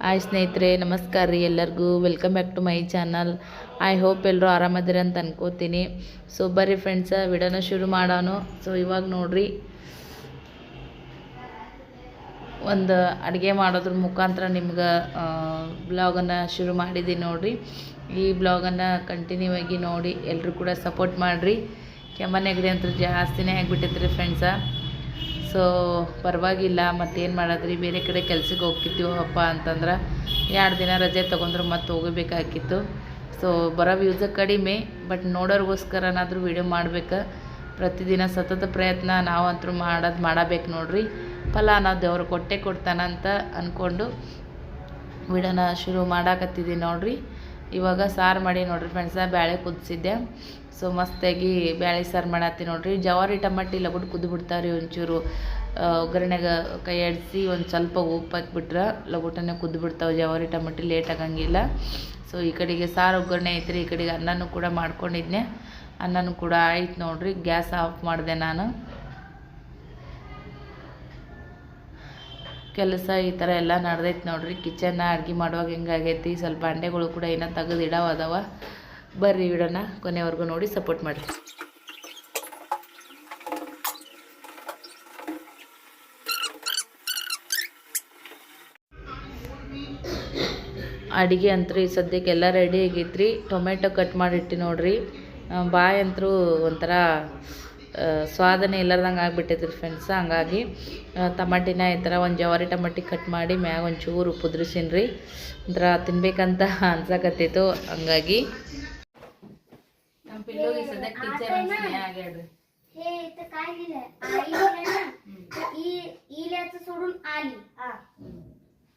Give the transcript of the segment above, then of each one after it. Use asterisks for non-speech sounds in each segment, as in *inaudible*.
Hi ಸ್ನೇಹಿತರೆ, ನಮಸ್ಕಾರ ರೀ ಎಲ್ಲರಿಗೂ. Welcome back to my channel I hope ಎಲ್ಲರೂ ಆರಾಮದಿರ ಅಂತ ಅನ್ಕೋತೀನಿ. ಸೊ ಬರ್ರಿ ಫ್ರೆಂಡ್ಸ ವಿಡಿಯೋನ ಶುರು ಮಾಡೋಣ. ಸೊ ಇವಾಗ ನೋಡ್ರಿ, ಒಂದು ಅಡುಗೆ ಮಾಡೋದ್ರ ಮುಖಾಂತರ ನಿಮ್ಗೆ ಬ್ಲಾಗನ್ನು ಶುರು ಮಾಡಿದ್ದೀನಿ ನೋಡಿರಿ. ಈ ಬ್ಲಾಗನ್ನು ಕಂಟಿನ್ಯೂ ಆಗಿ ನೋಡಿ ಎಲ್ಲರೂ ಕೂಡ ಸಪೋರ್ಟ್ ಮಾಡಿರಿ. ಕೆಮ್ಮ ನೆಗಡಿ ಅಂತ ಜಾಸ್ತಿನೇ ಆಗಿಬಿಟ್ಟೈತ್ರಿ ಫ್ರೆಂಡ್ಸ ಸೊ ಪರವಾಗಿಲ್ಲ, ಮತ್ತೇನು ಮಾಡಿದ್ರಿ? ಬೇರೆ ಕಡೆ ಕೆಲ್ಸಕ್ಕೆ ಹೋಗ್ತಿದ್ದೀವಪ್ಪ ಅಂತಂದ್ರೆ ಎರಡು ದಿನ ರಜೆ ತೊಗೊಂಡ್ರು ಮತ್ತೆ ಹೋಗಬೇಕಾಗಿತ್ತು. ಸೊ ಬರೋ ವ್ಯೂಸ ಕಡಿಮೆ ಬಟ್ ನೋಡೋರಿಗೋಸ್ಕರನಾದರೂ ವಿಡಿಯೋ ಮಾಡಬೇಕು. ಪ್ರತಿದಿನ ಸತತ ಪ್ರಯತ್ನ, ನಾವಂತರೂ ಮಾಡೋದು ಮಾಡಬೇಕು ನೋಡ್ರಿ. ಫಲ ನಾವು ದೇವ್ರು ಕೊಟ್ಟೆ ಕೊಡ್ತಾನಂತ ಅಂದ್ಕೊಂಡು ವೀಡಿಯೋನ ಶುರು ಮಾಡಾಕತ್ತಿದ್ದೀನಿ ನೋಡ್ರಿ. ಇವಾಗ ಸಾರು ಮಾಡಿ ನೋಡ್ರಿ ಫ್ರೆಂಡ್ಸ ಬ್ಯಾಳೆ ಕುದಿಸಿದ್ದೆ. ಸೊ ಮಸ್ತಾಗಿ ಬ್ಯಾಳೆ ಸಾರು ಮಾಡತ್ತಿ ನೋಡ್ರಿ. ಜವಾರಿ ಟಮಾಟಿ ಲಗುಡ್ ಕುದ್ದು ಬಿಡ್ತಾವ್ರಿ ಒಂಚೂರು. ಒಗ್ಗರಣೆಗೆ ಕೈ ಆಡಿಸಿ ಒಂದು ಸ್ವಲ್ಪ ಉಪ್ಪು ಹಾಕ್ಬಿಟ್ರೆ ಲಗುಟನೆ ಕುದ್ದು ಬಿಡ್ತಾವೆ ಜವಾರಿ ಟಮಾಟಿ ಲೇಟ್ ಆಗಂಗಿಲ್ಲ. ಸೊ ಈ ಕಡೆಗೆ ಸಾರು ಒಗ್ಗರಣೆ ಐತ್ರಿ. ಈ ಕಡೆಗೆ ಅನ್ನನೂ ಕೂಡ ಮಾಡ್ಕೊಂಡಿದ್ನೆ. ಅನ್ನನೂ ಕೂಡ ಆಯ್ತು ನೋಡ್ರಿ. ಗ್ಯಾಸ್ ಆಫ್ ಮಾಡಿದೆ ನಾನು. ಕೆಲಸ ಈ ಥರ ಎಲ್ಲ ನಡೆದೈತೆ ನೋಡ್ರಿ. ಕಿಚನ್ನ ಅಡ್ಗೆ ಮಾಡುವಾಗ ಹೆಂಗಾಗೈತಿ ಸ್ವಲ್ಪ ಅಂಡೆಗಳು ಕೂಡ ಏನೋ ತೆಗೆದು ಇಡಾವ ಅದಾವ. ಬರ್ರಿ ವಿಡೋನ ಕೊನೆವರೆಗೂ ನೋಡಿ ಸಪೋರ್ಟ್ ಮಾಡಿರಿ. ಅಡುಗೆ ಅಂತೂ ಈ ಸದ್ಯಕ್ಕೆ ಎಲ್ಲ ರೆಡಿ ಆಗೈತ್ರಿ. ಟೊಮೆಟೊ ಕಟ್ ಮಾಡಿಟ್ಟು ನೋಡ್ರಿ. ಬಾಯಿ ಅಂತೂ ಒಂಥರ ಸ್ವಾದನೆ ಇಲ್ಲದಂಗೆ ಆಗ್ಬಿಟ್ಟೈತ್ರಿ ಫ್ರೆಂಡ್ಸ್ ಹಂಗಾಗಿ ಟಮಾಟಿನ ಈ ಥರ ಒಂದು ಜವಾರಿ ಟಮಾಟಿ ಕಟ್ ಮಾಡಿ ಮ್ಯಾಗ ಒಂಚೂರು ಪುದ್ರಿಸಿನಿ ರೀ ಒಂಥರ ತಿನ್ಬೇಕಂತ *laughs* ಅನ್ಸಕತ್ತಿತ್ತು ಹಂಗಾಗಿ लोही सध्या टीचर हे इथं काय लिहिलं ना इल्याचं सोडून आली.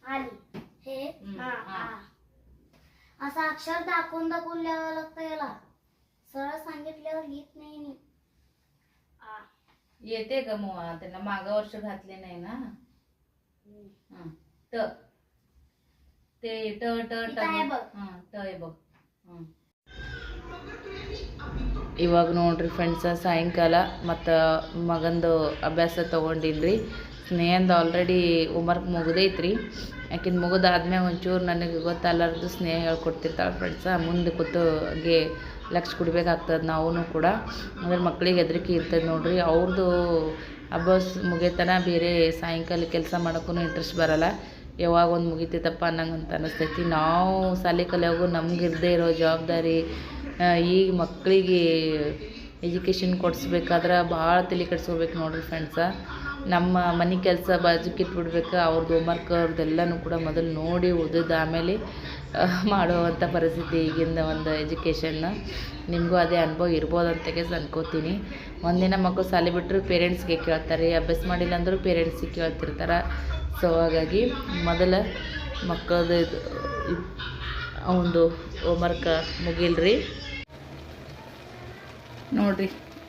आली. हे? आ असं अक्षर दाखवून दाखवून लिहावं लागतं याला. सरळ सांगितल्यावर लिहित नाही आ. येते ग मुळा त्यांना माग वर्ष घातले नाही ना. त. ते ट ट ट बघ. ಇವಾಗ ನೋಡ್ರಿ ಫ್ರೆಂಡ್ಸ ಸಾಯಂಕಾಲ ಮತ್ತು ಮಗಂದು ಅಭ್ಯಾಸ ತೊಗೊಂಡಿನ್ರಿ. ಸ್ನೇಹಂದು ಆಲ್ರೆಡಿ ಹೋಮ್ವರ್ಕ್ ಮುಗಿದೈತ್ರಿ. ಯಾಕಿನ ಮುಗಿದಾದ್ಮೇಲೆ ಒಂಚೂರು ನನಗೆ ಗೊತ್ತಲ್ಲಾರ್ದು ಸ್ನೇಹ ಹೇಳ್ಕೊಡ್ತಿರ್ತಾಳೆ ಫ್ರೆಂಡ್ಸ ಮುಂದೆ ಕೂತು ಹಾಗೆ ಲಕ್ಷ ಕೊಡ್ಬೇಕಾಗ್ತದೆ ನಾವು ಕೂಡ. ಅಂದರೆ ಮಕ್ಕಳಿಗೆ ಹೆದರಿಕೆ ಇರ್ತದೆ ನೋಡ್ರಿ. ಅವ್ರದ್ದು ಅಭ್ಯಾಸ ಮುಗಿಯತನ ಬೇರೆ ಸಾಯಂಕಾಲ ಕೆಲಸ ಮಾಡೋಕ್ಕೂ ಇಂಟ್ರೆಸ್ಟ್ ಬರೋಲ್ಲ. ಯಾವಾಗ ಒಂದು ಮುಗಿತೈತಪ್ಪ ಅನ್ನಂಗೆ ಅಂತ ಅನ್ನಿಸ್ತೈತಿ ನಾವು ಶಾಲೆ ಕಲಿಯೋಗು ನಮ್ಗೆ ಇರದೇ ಇರೋ ಜವಾಬ್ದಾರಿ ಈಗ ಮಕ್ಕಳಿಗೆ ಎಜುಕೇಷನ್ ಕೊಡಿಸ್ಬೇಕಾದ್ರೆ ಭಾಳ ತಲೆ ಕೆಡಿಸ್ಕೋಬೇಕು ನೋಡಿರಿ ಫ್ರೆಂಡ್ಸ ನಮ್ಮ ಮನೆ ಕೆಲಸ ಬಾಜುಕ್ಕೆ ಇಟ್ಬಿಡ್ಬೇಕು ಅವ್ರದ್ದು ಹೋಮ್ವರ್ಕ್ ಅವ್ರದ್ದೆಲ್ಲನೂ ಕೂಡ ಮೊದಲು ನೋಡಿ ಓದಿದ್ದು ಆಮೇಲೆ ಮಾಡುವಂಥ ಪರಿಸ್ಥಿತಿ ಈಗಿಂದ ಒಂದು ಎಜುಕೇಷನ್ನ ನಿಮಗೂ ಅದೇ ಅನುಭವ ಇರ್ಬೋದು ಅಂತ ಅನ್ಕೋತೀನಿ. ಒಂದಿನ ಮಕ್ಕಳು ಸಾಲಿ ಬಿಟ್ಟರು ಪೇರೆಂಟ್ಸ್ಗೆ ಕೇಳ್ತಾರೆ, ಅಭ್ಯಾಸ ಮಾಡಿಲ್ಲ ಅಂದರೂ ಪೇರೆಂಟ್ಸಿಗೆ ಕೇಳ್ತಿರ್ತಾರೆ. ಸೊ ಹಾಗಾಗಿ ಮೊದಲ ಮಕ್ಕಳದು ಇದು ಅವನದು ಹೋಮ್ವರ್ಕ್ ಮುಗಿಲ್ರಿ. ನೋಡ್ರಿ,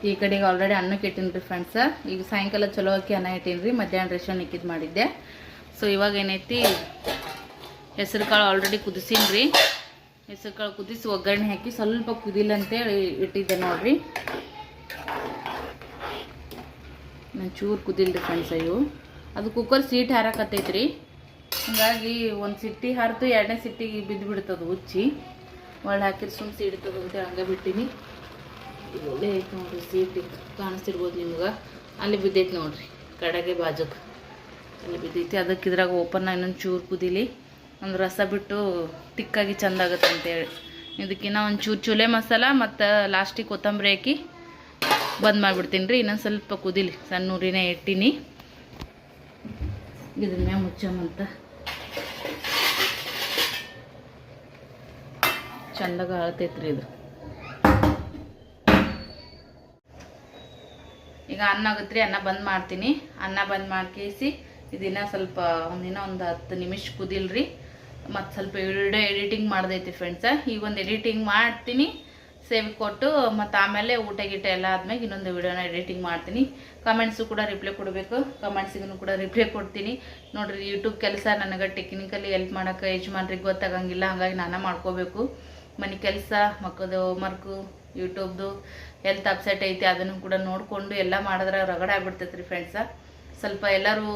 ಈ ಕಡೆಗೆ ಆಲ್ರೆಡಿ ಅನ್ನಕ್ಕೆ ಇಟ್ಟಿನಿ ರೀ ಫ್ರೆಂಡ್ಸ ಈಗ ಸಾಯಂಕಾಲ ಚಲೋ ಅಕ್ಕಿ ಅನ್ನ ಇಟ್ಟೀನಿ ರೀ ಮಧ್ಯಾಹ್ನ ರೇಷನ್ ಇಕ್ಕಿದ್ದು ಮಾಡಿದ್ದೆ. ಸೊ ಇವಾಗ ಏನೈತಿ, ಹೆಸರು ಕಾಳು ಆಲ್ರೆಡಿ ಕುದಿಸೀನಿ ರೀ ಹೆಸರು ಕಾಳು ಕುದಿಸಿ ಒಗ್ಗರಣೆ ಹಾಕಿ ಸ್ವಲ್ಪ ಕುದಿಲ್ಲ ಅಂತೇಳಿ ಇಟ್ಟಿದ್ದೆ ನೋಡ್ರಿ. ನಾನು ಚೂರು ಕುದಿಲ್ರಿ ಫ್ರೆಂಡ್ಸ್ ಇವು ಅದು ಕುಕ್ಕರ್ ಸೀಟ್ ಹಾರಕತ್ತೈತೆ ರೀ ಹಂಗಾಗಿ ಒಂದು ಸಿಟ್ಟಿ ಹಾರಿತು ಎರಡನೇ ಸಿಟ್ಟಿಗೆ ಬಿದ್ದು ಬಿಡ್ತದೆ ಉಚ್ಚಿ. ಒಳ್ಳೆ ಹಾಕಿರಿ ಸುಮ್ಮ ಸಿಡ್ತದೆ ಅಂತ ಹಂಗೆ ಬಿಟ್ಟಿನಿ. ಒಳ್ಳೆ ಐತೆ ನೋಡಿರಿ, ಸೀಟಿ ಕಾಣಿಸ್ತಿರ್ಬೋದು ನಿಮ್ಗೆ. ಅಲ್ಲಿ ಬಿದ್ದೈತೆ ನೋಡಿರಿ, ಕಡೆಗೆ ಬಾಜುಕ್ ಅಲ್ಲಿ ಬಿದ್ದೈತಿ. ಅದಕ್ಕೆ ಇದ್ರಾಗ ಓಪನ್ ಇನ್ನೊಂದು ಚೂರು ಕುದಿಲಿ. ಒಂದು ರಸ ಬಿಟ್ಟು ತಿಕ್ಕಾಗಿ ಚಂದ ಆಗುತ್ತೆ ಅಂತೇಳಿ. ಇದಕ್ಕಿನ್ನ ಒಂದು ಚೂರು ಚೂಲೆ ಮಸಾಲ ಮತ್ತು ಲಾಸ್ಟಿಗೆ ಕೊತ್ತಂಬರಿ ಹಾಕಿ ಬಂದ್ ಮಾಡಿಬಿಡ್ತೀನಿ ರೀ. ಇನ್ನೊಂದು ಸ್ವಲ್ಪ ಕುದಿಲಿ. ಸಣ್ಣ ಊರಿನೇ ಇಟ್ಟೀನಿ. ಮ್ಯಾಗ ಮುಚ್ಚಮಂತ ಚಂದಾಗ ಅಳತೈತ್ರಿ ಇದು. ಈಗ ಅನ್ನ ಆಗುತ್ತೆ ಅನ್ನ ಬಂದ್ ಮಾಡ್ತೀನಿ. ಅನ್ನ ಬಂದ್ ಮಾಡ್ಕೇಸಿ ಇದನ್ನ ಸ್ವಲ್ಪ ಒಂದಿನ ಒಂದು ಹತ್ತು ನಿಮಿಷ ಕುದಿಲ್ರಿ. ಮತ್ತು ಸ್ವಲ್ಪ ಎರಡು ಎಡಿಟಿಂಗ್ ಮಾಡ್ದೈತಿ ಫ್ರೆಂಡ್ಸ ಈಗ ಒಂದು ಎಡಿಟಿಂಗ್ ಮಾಡ್ತೀನಿ, ಸೇವ್ ಕೊಟ್ಟು, ಮತ್ತು ಆಮೇಲೆ ಊಟ ಗೀಟ ಎಲ್ಲ ಆದ್ಮೇಲೆ ಇನ್ನೊಂದು ವಿಡಿಯೋನ ಎಡಿಟಿಂಗ್ ಮಾಡ್ತೀನಿ. ಕಮೆಂಟ್ಸು ಕೂಡ ರಿಪ್ಲೈ ಕೊಡಬೇಕು. ಕಮೆಂಟ್ಸಿಗೂ ಕೂಡ ರಿಪ್ಲೈ ಕೊಡ್ತೀನಿ. ನೋಡ್ರಿ ಯೂಟ್ಯೂಬ್ ಕೆಲಸ ನನಗೆ ಟೆಕ್ನಿಕಲಿ ಹೆಲ್ಪ್ ಮಾಡೋಕೆ ಯಜಮಾನ್ರಿಗೆ ಗೊತ್ತಾಗಂಗಿಲ್ಲ, ಹಂಗಾಗಿ ನಾನು ಮಾಡ್ಕೋಬೇಕು. ಮನೆ ಕೆಲಸ ಮಕ್ಕಳದು ಹೋಮ್ವರ್ಕು ಯೂಟ್ಯೂಬ್ದು ಹೆಲ್ತ್ ಅಪ್ಸೆಟ್ ಐತಿ ಅದನ್ನು ಕೂಡ ನೋಡಿಕೊಂಡು ಎಲ್ಲ ಮಾಡಿದ್ರೆ ರಗಡ ಆಗ್ಬಿಡ್ತೈತೆ ರೀ ಫ್ರೆಂಡ್ಸ ಸ್ವಲ್ಪ ಎಲ್ಲರೂ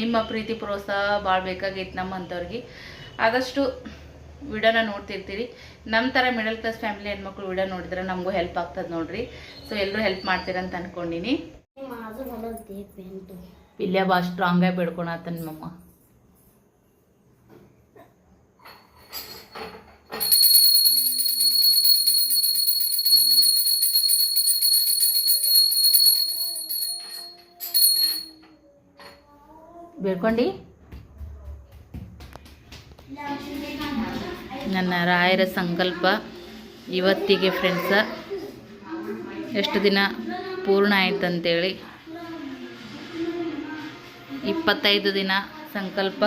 ನಿಮ್ಮ ಪ್ರೀತಿ ಪ್ರೋತ್ಸಾಹ ಭಾಳ ಬೇಕಾಗೈತೆ ನಮ್ಮಂಥವ್ರಿಗೆ ಆದಷ್ಟು ವಿಡಿಯೋನ ನೋಡ್ತಿರ್ತೀರಿ. ನಮ್ಮ ಥರ ಮಿಡಲ್ ಕ್ಲಾಸ್ ಫ್ಯಾಮಿಲಿ ಹೆಣ್ಮಕ್ಳು ವಿಡಿಯೋ ನೋಡಿದ್ರೆ ನಮಗೂ ಹೆಲ್ಪ್ ಆಗ್ತದೆ ನೋಡ್ರಿ. ಸೊ ಎಲ್ಲರೂ ಹೆಲ್ಪ್ ಮಾಡ್ತೀರಂತ ಅನ್ಕೊಂಡಿನಿ. ಇಲ್ಲೇ ಭಾಳ ಸ್ಟ್ರಾಂಗಾಗಿ ಬೇಡ್ಕೊಳತ್ತ ನಮ್ಮಮ್ಮ ಬೇಡ್ಕೊಂಡು. ನನ್ನ ರಾಯರ ಸಂಕಲ್ಪ ಇವತ್ತಿಗೆ ಫ್ರೆಂಡ್ಸ ಎಷ್ಟು ದಿನ ಪೂರ್ಣ ಆಯ್ತು ಅಂತೇಳಿ ಇಪ್ಪತ್ತೈದು ದಿನ ಸಂಕಲ್ಪ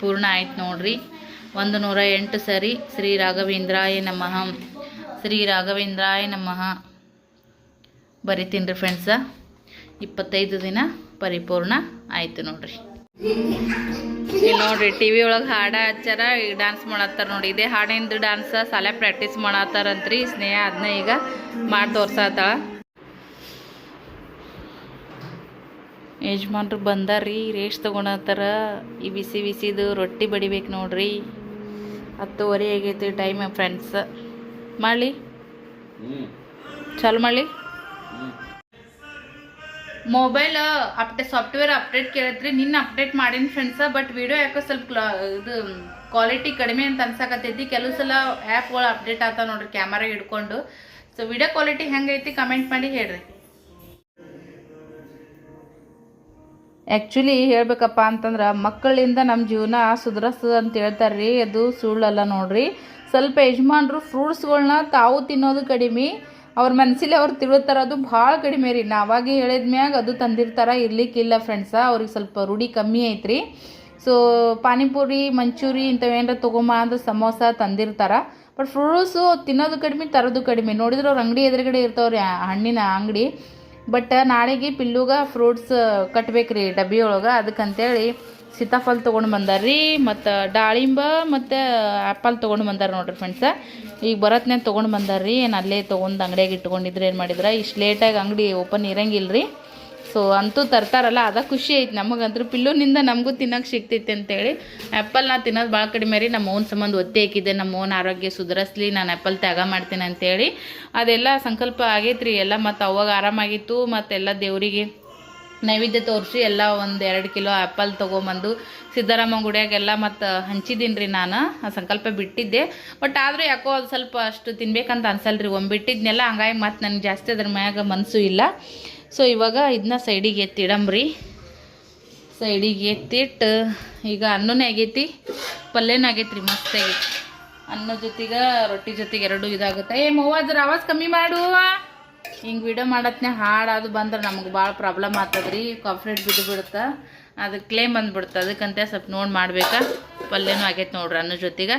ಪೂರ್ಣ ಆಯ್ತು ನೋಡ್ರಿ. ಒಂದು ನೂರ ಎಂಟು ಸರಿ ಶ್ರೀ ರಾಘವೇಂದ್ರಾಯ ನಮಃ. ಶ್ರೀ ರಾಘವೇಂದ್ರಾಯ ನಮಃ. ಬರಿತೀನಿ ರೀ ಫ್ರೆಂಡ್ಸ ಇಪ್ಪತ್ತೈದು ದಿನ ಪರಿಪೂರ್ಣ ಆಯ್ತು ನೋಡ್ರಿ. ಇಲ್ಲಿ ನೋಡ್ರಿ ಟಿ ವಿ ಒಳಗೆ ಹಾಡ ಹಚ್ಚಾರ ಈಗ ಡ್ಯಾನ್ಸ್ ಮಾಡತ್ತಾರ ನೋಡಿ ಇದೇ ಹಾಡಿಂದು ಡ್ಯಾನ್ಸ್ ಸಾಲೆ ಪ್ರಾಕ್ಟೀಸ್ ಮಾಡತ್ತಾರಂತ್ರಿ. ಸ್ನೇಹ ಅದನ್ನ ಈಗ ಮಾಡಿ ತೋರ್ಸತ್ತಾಳ ಯಜಮಾನ್ರು ಬಂದಾರ್ರಿ ರೇಷ್ ತೊಗೊಳತ್ತಾರ ಈ ಬಿಸಿ ಬಿಸಿದು ರೊಟ್ಟಿ ಬಡಿಬೇಕು ನೋಡ್ರಿ. ಹತ್ತುವರೆ ಆಗೈತಿ ಟೈಮ್ ಫ್ರೆಂಡ್ಸ್ ಮಾಡಲಿ? ಚಲೋ ಮಾಡಲಿ? ಮೊಬೈಲ್ ಅಪ್ಡೇಟ್ ಸಾಫ್ಟ್ವೇರ್ ಅಪ್ಡೇಟ್ ಕೇಳತ್ರಿ ನಿನ್ನ ಅಪ್ಡೇಟ್ ಮಾಡೀನಿ ಫ್ರೆಂಡ್ಸ ಬಟ್ ವಿಡಿಯೋ ಯಾಕೋ ಸ್ವಲ್ಪ ಇದು ಕ್ವಾಲಿಟಿ ಕಡಿಮೆ ಅಂತ ಅನ್ಸಕತ್ತೈತಿ. ಕೆಲವು ಸಲ ಆ್ಯಪ್ಗಳು ಅಪ್ಡೇಟ್ ಆತ ನೋಡ್ರಿ ಕ್ಯಾಮರಾ ಹಿಡ್ಕೊಂಡು. ಸೊ ವಿಡಿಯೋ ಕ್ವಾಲಿಟಿ ಹೆಂಗೈತಿ ಕಮೆಂಟ್ ಮಾಡಿ ಹೇಳ್ರಿ. ಆ್ಯಕ್ಚುಲಿ ಹೇಳ್ಬೇಕಪ್ಪ ಅಂತಂದ್ರೆ ಮಕ್ಕಳಿಂದ ನಮ್ಮ ಜೀವನ ಸುಧಾರಿಸ್ತದ ಅಂತ ಹೇಳ್ತಾರೆ ಅದು ಸುಳ್ಳಲ್ಲ ನೋಡ್ರಿ. ಸ್ವಲ್ಪ ಯಜಮಾನ್ರು ಫ್ರೂಟ್ಸ್ಗಳನ್ನ ತಾವು ತಿನ್ನೋದು ಕಡಿಮೆ. ಅವ್ರ ಮನಸ್ಸಲ್ಲಿ ಅವ್ರು ತಿಳ್ತಾರ ಅದು ಭಾಳ ಕಡಿಮೆ ರೀ. ನಾವಾಗೆ ಹೇಳಿದ್ಮ್ಯಾಗ ಅದು ತಂದಿರ್ತಾರ, ಇರ್ಲಿಕ್ಕಿಲ್ಲ ಫ್ರೆಂಡ್ಸ ಅವ್ರಿಗೆ ಸ್ವಲ್ಪ ರೂಢಿ ಕಮ್ಮಿ ಐತ್ರಿ. ಸೊ ಪಾನಿಪುರಿ, ಮಂಚೂರಿ ಇಂಥವೇನಾರ ತೊಗೊಂಬ ಅಂದ್ರೆ ಸಮೋಸ ತಂದಿರ್ತಾರ. ಬಟ್ ಫ್ರೂಟ್ಸು ತಿನ್ನೋದು ಕಡಿಮೆ, ತರೋದು ಕಡಿಮೆ. ನೋಡಿದ್ರೆ ಅವ್ರ ಅಂಗಡಿ ಎದುರುಗಡೆ ಇರ್ತಾವ್ರಿ ಹಣ್ಣಿನ ಅಂಗಡಿ. ಬಟ್ ನಾಳೆಗೆ ಪಿಲ್ಲುಗ ಫ್ರೂಟ್ಸ್ ಕಟ್ಬೇಕ್ರಿ ಡಬ್ಬಿ ಒಳಗೆ ಅದಕ್ಕಂತೇಳಿ ಸೀತಾಫಲ ತೊಗೊಂಡು ರೀ, ಮತ್ತು ದಾಳಿಂಬ ಮತ್ತು ಆ್ಯಪಲ್ ತೊಗೊಂಡು ಬಂದಾರ ನೋಡ್ರಿ ಫ್ರೆಂಡ್ಸ ಈಗ ಬರತ್ನ್ಯಾಗ ತೊಗೊಂಡು ಬಂದಾರ್ರಿ ಏನು ಅಲ್ಲೇ ತೊಗೊಂಡು ಅಂಗಡಿಯಾಗ ಇಟ್ಕೊಂಡಿದ್ರೆ ಏನು ಮಾಡಿದ್ರೆ? ಇಷ್ಟು ಲೇಟಾಗಿ ಅಂಗಡಿ ಓಪನ್ ಇರಂಗಿಲ್ಲ ರೀ ಸೊ ಅಂತೂ ತರ್ತಾರಲ್ಲ, ಅದ ಖುಷಿ ಐತೆ ನಮಗಂತೂ ಪಿಲ್ಲೂನಿಂದ ನಮಗೂ ತಿನ್ನೋಕೆ ಸಿಗ್ತೈತೆ ಅಂತೇಳಿ. ಆ್ಯಪಲ್ ನಾ ತಿನ್ನೋದು ಭಾಳ ಕಡಿಮೆ ರೀ, ನಮ್ಮ ಓನ್ ಸಂಬಂಧ ಒತ್ತೆ ಹಾಕಿದ್ದೆ, ನಮ್ಮ ಓನ್ ಆರೋಗ್ಯ ಸುಧಾರಿಸ್ಲಿ, ನಾನು ಆ್ಯಪಲ್ ತ್ಯಾಗ ಮಾಡ್ತೀನಿ ಅಂತೇಳಿ. ಅದೆಲ್ಲ ಸಂಕಲ್ಪ ಆಗೈತ್ರಿ, ಎಲ್ಲ ಮತ್ತು ಅವಾಗ ಆರಾಮಾಗಿತ್ತು, ಮತ್ತೆಲ್ಲ ದೇವರಿಗೆ ನೈವೇದ್ಯ ತೋರಿಸಿ ಎಲ್ಲ ಒಂದು ಎರಡು ಕಿಲೋ ಆ್ಯಪಲ್ ತೊಗೊಂಬಂದು ಸಿದ್ದರಾಮ ಗುಡಿಯಾಗೆಲ್ಲ ಮತ್ತು ಹಂಚಿದ್ದೀನಿ ರೀ ನಾನು. ಆ ಸಂಕಲ್ಪ ಬಿಟ್ಟಿದ್ದೆ. ಬಟ್ ಆದರೂ ಯಾಕೋ ಅದು ಸ್ವಲ್ಪ ಅಷ್ಟು ತಿನ್ಬೇಕಂತ ಅನ್ಸಲ್ರಿ. ಒಮ್ಮೆ ಬಿಟ್ಟಿದ್ನೆಲ್ಲ ಹಂಗಾಗಿ ಮತ್ತು ನನಗೆ ಜಾಸ್ತಿ ಅದ್ರ ಮ್ಯಾಗ ಮನಸ್ಸು ಇಲ್ಲ. ಸೊ ಇವಾಗ ಇದನ್ನ ಸೈಡಿಗೆ ಎತ್ತಿಡಂಬ್ರಿ. ಸೈಡಿಗೆ ಎತ್ತಿಟ್ಟು ಈಗ ಅನ್ನನೇ ಆಗೈತಿ ಪಲ್ಯನೂ ಆಗೈತಿ ರೀ ಮಸ್ತಾಗಿ ಅನ್ನ ಜೊತೆಗೆ, ರೊಟ್ಟಿ ಜೊತೆಗೆ ಎರಡು ಇದಾಗುತ್ತೆ. ಏ, ಮವ್ವ, ಅದ್ರ ಆವಾಜ್ ಕಮ್ಮಿ ಮಾಡು. ಹಿಂಗೆ ವಿಡಿಯೋ ಮಾಡತ್ನೆ ಹಾಡು ಅದು ಬಂದ್ರೆ ನಮಗೆ ಭಾಳ ಪ್ರಾಬ್ಲಮ್ ಆಗ್ತದ್ರಿ. ಕಾಫ್ರೇಟ್ ಬಿದ್ದು ಬಿಡುತ್ತೆ ಅದು ಕ್ಲೇಮ್ ಬಂದ್ಬಿಡ್ತು. ಅದಕ್ಕಂತೆ ಸ್ವಲ್ಪ ನೋಡಿ ಮಾಡ್ಬೇಕಾ. ಪಲ್ಯನೂ ಆಗೈತೆ ನೋಡ್ರಿ ಅನ್ನ ಜೊತೆಗೆ,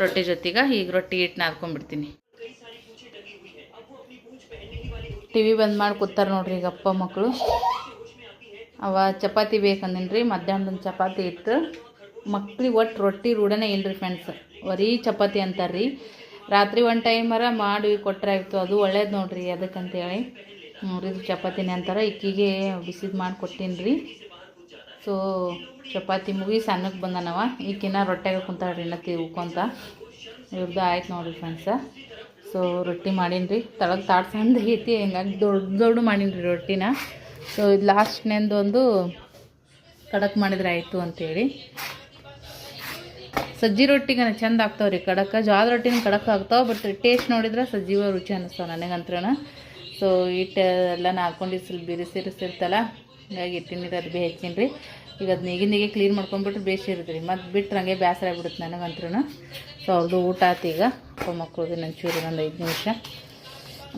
ರೊಟ್ಟಿ ಜೊತೆಗೆ. ಈಗ ರೊಟ್ಟಿ ಹಿಟ್ಟು ನಾದ್ಕೊಂಡ್ಬಿಡ್ತೀನಿ ಟಿ ವಿ ಬಂದ್ ಮಾಡಿ ಕೂತಾರ ನೋಡ್ರಿ ಈಗ ಅಪ್ಪ ಮಕ್ಕಳು ಅವ ಚಪಾತಿ ಬೇಕಂದಿನ್ರಿ. ಮಧ್ಯಾಹ್ನದ ಚಪಾತಿ ಇತ್ತು. ಮಕ್ಳಿಗೆ ಒಟ್ಟು ರೊಟ್ಟಿ ರೂಢನೇ ಇಲ್ಲರಿ ಫ್ರೆಂಡ್ಸ್ ಬರೀ ಚಪಾತಿ ಅಂತಾರ್ರಿ. ರಾತ್ರಿ ಒಂದು ಟೈಮರ ಮಾಡಿ ಕೊಟ್ಟರೆ ಆಯಿತು. ಅದು ಒಳ್ಳೇದು ನೋಡ್ರಿ ಅದಕ್ಕಂತೇಳಿ. ಇದು ಚಪಾತಿನೇ ಅಂತಾರೆ ಇಕ್ಕಿಗೆ ಬಿಸಿದು ಮಾಡಿ ರೀ ಸೊ ಚಪಾತಿ ಮುಗಿ ಸಣ್ಣಕ್ಕೆ ಬಂದನವ. ಈಕಿನ ರೊಟ್ಟೆಗೆ ಕುಂತಾಳ್ರಿ ಇನ್ನ ತಿಳ್ಕೊಂತ. ಇವ್ರದ್ದು ಆಯ್ತು ನೋಡ್ರಿ ಫ್ರೆಂಡ್ಸ ಸೊ ರೊಟ್ಟಿ ಮಾಡೀನಿ ರೀ ತಳಗೆ ತಾಟ್ ಸಣ್ಣ ಐತಿ, ಹಿಂಗಾಗಿ ದೊಡ್ಡ ದೊಡ್ಡ ಮಾಡೀನಿ ರೊಟ್ಟಿನ. ಸೊ ಇದು ಲಾಸ್ಟ್ನೆಂದು ಒಂದು ಕಡಕ್ ಮಾಡಿದ್ರೆ ಆಯಿತು ಅಂತೇಳಿ. ಸಜ್ಜಿ ರೊಟ್ಟಿಗೆ ಚಂದ ಆಗ್ತಾವೆ ರೀ ಕಡಕ. ಜೋಳದ ರೊಟ್ಟಿನ ಕಡಕ್ಕೆ ಆಗ್ತಾವೆ ಬಟ್ ಟೇಸ್ಟ್ ನೋಡಿದ್ರೆ ಸಜ್ಜಿವ ರುಚಿ ಅನ್ನಿಸ್ತಾವೆ ನನಗಂತ್ರನ. ಸೊ ಹಿಟ್ಟು ಎಲ್ಲ ಹಾಕೊಂಡು ಸ್ವಲ್ಪ ಬಿರುಸಿರಿಸಿರ್ತಲ್ಲ ಹಿಂಗಾಗಿ ಹಿಟ್ಟಿನ ನೀರು ಅದು ಹೆಚ್ಚೀನಿ ರೀ ಈಗ ಅದು ನೀಗಿನಿಗೆ ನೀಗಿ ಕ್ಲೀನ್ ಮಾಡ್ಕೊಂಡ್ಬಿಟ್ರೆ ಬೇಸಿರುತ್ತೆ ರೀ ಮತ್ತು ಬಿಟ್ರೆ ಹಂಗೆ ಬೇಸರ ಆಗ್ಬಿಡುತ್ತೆ ನನಗಂತ್ರನ. ಸೊ ಅವ್ರದ್ದು ಊಟ ಆತು ಈಗ. ಸೊ ಮಕ್ಕಳಿಗೆ ನನ್ನ ಚೂರು ಒಂದು ಐದು ನಿಮಿಷ.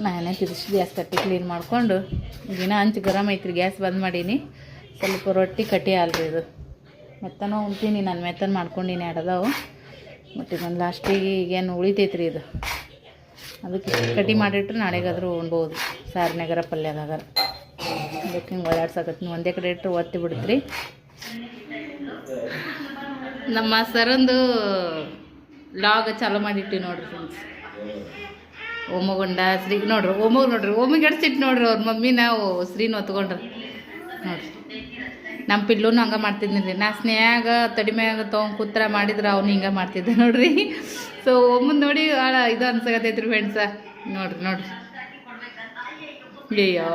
ನಾನೇ ತಿರ್ಸಿ ಗ್ಯಾಸ್ ಕಟ್ಟಿ ಕ್ಲೀನ್ ಮಾಡಿಕೊಂಡು, ದಿನ ಹಂಚು ಗರಮ್ ಐತ್ರಿ, ಗ್ಯಾಸ್ ಬಂದ್ ಮಾಡೀನಿ. ಸ್ವಲ್ಪ ರೊಟ್ಟಿ ಕಟ್ಟಿ ಆಲ್ರಿ ಇದು. ಮೆತ್ತನೂ ಉಣ್ತೀನಿ, ನಾನು ಮೆತ್ತನ ಮಾಡ್ಕೊಂಡೀನಿ ಆಡದವು ಮತ್ತು ಇದೊಂದು ಲಾಸ್ಟಿಗೆ ಈಗೇನು ಉಳಿತೈತ್ರಿ ಇದು. ಅದಕ್ಕೆ ಕಟಿ ಮಾಡಿಟ್ರೆ ನಾಳೆಗಾದರೂ ಉಣ್ಬೋದು, ಸಾರಿನಾಗರ ಪಲ್ಯದಾಗ. ಅದಕ್ಕೆ ಹಿಂಗೆ ಓಡಾಡ್ಸಕತ್ತೀನಿ ಒಂದೇ ಕಡೆ ಇಟ್ಟರೆ ಒತ್ತಿ ಬಿಡ್ತ್ರಿ. ನಮ್ಮ ಸರಂದು ಲಾಗ್ ಚಾಲು ಮಾಡಿಟ್ಟು ನೋಡ್ರಿ ಫ್ರೆಂಡ್ಸ್ ಓಮಗೊಂಡ ಶ್ರೀ ನೋಡ್ರಿ ಓಮಗ್ ನೋಡ್ರಿ ಓಮಿಗೆ ಎಡ್ಸಿಟ್ಟು ನೋಡ್ರಿ ಅವ್ರ ಮಮ್ಮಿ ನಾವು ಶ್ರೀನ ಹೊತ್ಕೊಂಡ್ರಿ ನೋಡ್ರಿ. ನಮ್ಮ ಪಿಲ್ಲೂನು ಹಂಗೆ ಮಾಡ್ತಿದ್ನಿ ರೀ ನಾ ಸ್ನೇಹಾಗ ತಡಿಮ್ಯಾಗ ತೊಗೊಂಡು ಕೂತ್ರ ಮಾಡಿದ್ರೆ ಅವ್ನು ಹಿಂಗೆ ಮಾಡ್ತಿದ್ದೆ ನೋಡ್ರಿ. ಸೊ ಒಮ್ಮನ್ ನೋಡಿ ಭಾಳ ಇದು ಅನ್ಸಕತ್ತೈತ್ರಿ ಫ್ರೆಂಡ್ಸ ನೋಡ್ರಿ ನೋಡ್ರಿ. ಅಯ್ಯೋ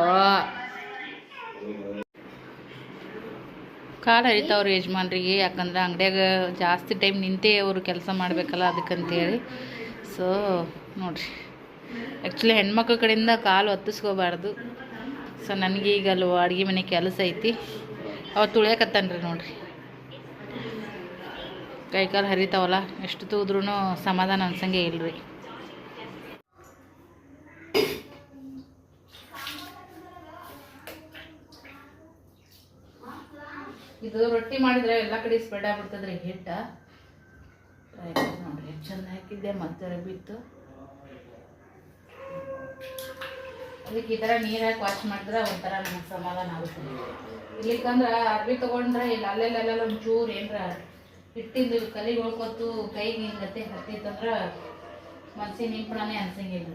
ಕಾಲು ಹರಿತಾವ್ರಿ ಯಜಮಾನ್ರಿಗೆ, ಯಾಕಂದ್ರೆ ಅಂಗಡಿಯಾಗ ಜಾಸ್ತಿ ಟೈಮ್ ನಿಂತೇ ಅವರು ಕೆಲಸ ಮಾಡಬೇಕಲ್ಲ ಅದಕ್ಕಂತೇಳಿ. ಸೊ ನೋಡ್ರಿ. ಆ್ಯಕ್ಚುಲಿ ಹೆಣ್ಮಕ್ಳ ಕಡೆಯಿಂದ ಕಾಲು ಒತ್ತಿಸ್ಕೋಬಾರ್ದು. ಸೊ ನನಗೆ ಈಗ ಅಲ್ಲಿ ಅಡುಗೆ ಮನೆ ಕೆಲಸ ಐತಿ. ಅವತ್ತು ತುಳಿಯಕತ್ತಾನ್ರಿ ನೋಡ್ರಿ. ಕೈ ಕಾಲು ಹರಿತಾವಲ್ಲ, ಎಷ್ಟು ತೂದ್ರೂ ಸಮಾಧಾನ ಅನ್ಸಂಗೆ ಇಲ್ರಿ. ಇದು ರೊಟ್ಟಿ ಮಾಡಿದ್ರೆ ಎಲ್ಲ ಕಡೆ ಸ್ಪ್ರೆಡ್ ಆಗ್ಬಿಡ್ತದ್ರಿ ಹಿಟ್ಟ. ನೋಡ್ರಿ, ಚಂದ ಹಾಕಿದ್ದೆ, ಮತ್ತೆ ಬಿತ್ತು. ಅದಕ್ಕೆ ಈ ಥರ ನೀರಾಗಿ ವಾಶ್ ಮಾಡಿದ್ರೆ ಒಂಥರ ನಮಗೆ ಸಮಾಧಾನ ಆಗುತ್ತೆ. ಇಲ್ಲಿಕಂದ್ರೆ ಅರ್ವಿ ತೊಗೊಂಡ್ರೆ ಇಲ್ಲ ಅಲ್ಲೆಲ್ಲ ಒಂಚೂರು ಏನರ ಹಿಟ್ಟಿಂದು ಕಲಿ ಉಳ್ಕೊತು ಕೈಗೆ ಹಿಂಗತ್ತೆ ಹತ್ತಿತ್ತಂದ್ರೆ ಮನ್ಸಿನ ನಿಂಪಣನೇ ಅನ್ಸಂಗಿಲ್ಲ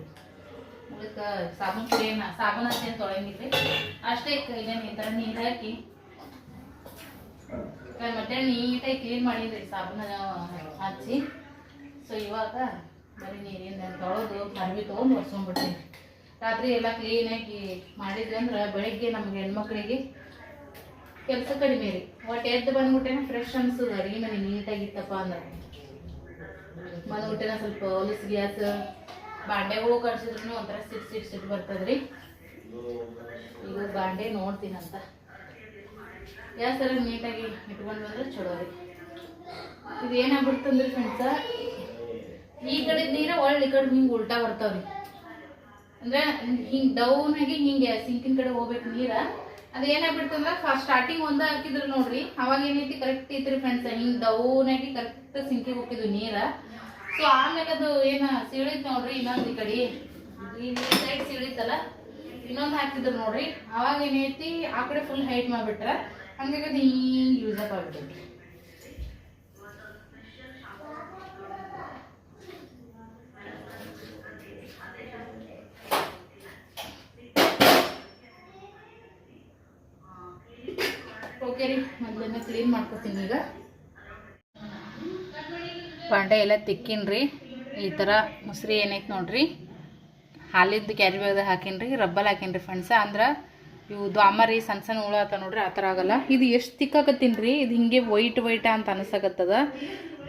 ಅದಕ್ಕೆ ಸಾಬೂನು ಪುಡಿ ಏನು ಸಾಬೂನು ಅಷ್ಟೇನು ಏನು ತೊಳೆಯಂಗಿಲ್ಲ ಅಷ್ಟೇ ಇದೇನು ಈ ಥರ ನೀರು ಹಾಕಿ ಮತ್ತೆ ನೀಟಾಗಿ ಕ್ಲೀನ್ ಮಾಡಿದ್ರಿ ಸಾಬೂನ ಹಚ್ಚಿ. ಸೊ ಇವಾಗ ಬರೀ ನೀರಿಂದ ತೊಳೆದು ಅರ್ಬಿ ತೊಗೊಂಡು ಒರ್ಸ್ಕೊಂಡ್ಬಿಡ್ತೀನಿ. ರಾತ್ರಿ ಎಲ್ಲ ಕ್ಲೀನಾಗಿ ಮಾಡಿದ್ವಿ ಅಂದ್ರೆ ಬೆಳಗ್ಗೆ ನಮ್ಗೆ ಹೆಣ್ಮಕ್ಳಿಗೆ ಕೆಲಸ ಕಡಿಮೆ ರೀ. ಒಟ್ಟು ಎದ್ದು ಬಂದ್ಬಿಟ್ಟೇನೆ ಫ್ರೆಶ್ ಅನ್ಸೋದು ಅಡುಗೆ ಮನೆ ನೀಟಾಗಿತ್ತಪ್ಪ ಅಂದ್ರೆ. ಬಂದ್ಬಿಟ್ಟೇನೆ ಸ್ವಲ್ಪ ಹೊಲಸು ಗ್ಯಾಸ್ ಬಾಂಡೆಗಳು ಕಡ್ಸಿದ್ರು ಒಂಥರ ಸಿಟ್ ಸಿಟ್ ಸಿಟ್ ಬರ್ತದ್ರಿ ಈಗ ಬಾಂಡೆ ನೋಡ್ತೀನಂತ. ಗ್ಯಾಸ್ ಎಲ್ಲ ನೀಟಾಗಿ ಇಟ್ಕೊಂಡು ಬಂದ್ರೆ ಚಲೋ ರೀ. ಇದು ಏನಾಗ್ಬಿಡ್ತಂದ್ರೆ ಫ್ರೆಂಡ್ಸ ಈ ಕಡೆ ನೀರ ಒಳ್ಳೆ ಈ ಕಡೆ ಹಿಂಗೆ ಉಲ್ಟಾ ಬರ್ತಾವ್ರಿ. ಅಂದ್ರೆ ಹಿಂಗ್ ಡೌನ್ ಆಗಿ ಹಿಂಗೆ ಸಿಂಕಿನ ಕಡೆ ಹೋಗ್ಬೇಕು ನೀರ. ಅದ ಏನಾಗ್ಬಿಡ್ತಂದ್ರ ಫಸ್ಟ್ ಸ್ಟಾರ್ಟಿಂಗ್ ಒಂದ ಹಾಕಿದ್ರು ನೋಡ್ರಿ. ಅವಾಗ ಏನೈತಿ ಕರೆಕ್ಟ್ ಐತ್ರಿ ಫ್ರೆಂಡ್ಸ್ ಹಿಂಗ್ ಡೌನ್ ಆಗಿ ಕರೆಕ್ಟ್ ಸಿಂಕಿಗೆ ಹೋಗಿದ್ವು ನೀರ. ಸೊ ಆಮೇಲೆ ಅದು ಏನ ಸೀಳಿತ್ ನೋಡ್ರಿ ಇನ್ನೊಂದ್ ಈ ಕಡೆ. ಸೈಡ್ ಸೀಳಿತಲ್ಲ ಇನ್ನೊಂದ್ ಹಾಕಿದ್ರು ನೋಡ್ರಿ. ಅವಾಗ ಏನೈತಿ ಆ ಕಡೆ ಫುಲ್ ಹೈಟ್ ಮಾಡ್ಬಿಟ್ರ. ಹಂಗಾಗಿ ಅದು ಹಿಂಗ್ ಯೂಸ್ ಅಪ್ ಆಗ್ಬಿಟ್ಟೈತಿ ಓಕೆ ರೀ ಮೊದಲನ್ನ ಕ್ಲೀನ್ ಮಾಡ್ಕೊತೀನಿ ಈಗ. ಪಾಂಡೆ ಎಲ್ಲ ತಿಕ್ಕಿನ್ರಿ ಈ ಥರ ಮೊಸರಿ ಏನೈತೆ ನೋಡ್ರಿ. ಹಾಲಿದ್ದು ಕ್ಯಾರಿ ಬ್ಯಾಗ್ದಾಗ ಹಾಕಿನ್ರಿ ರಬ್ಬಲ್ ಹಾಕಿನ್ರಿ ಫ್ರೆಂಡ್ಸ್ ಅಂದ್ರೆ ಇವು ದ್ವಾಮರಿ ಸಣ್ಣ ಸಣ್ಣ ಹುಳ ಆತ ನೋಡ್ರಿ, ಆ ಥರ ಆಗಲ್ಲ. ಇದು ಎಷ್ಟು ತಿಕ್ಕಾಕತ್ತೀನಿ ರೀ, ಇದು ಹಿಂಗೆ ವೈಟ್ ವೈಟ ಅಂತ ಅನಿಸಕತ್ತದ.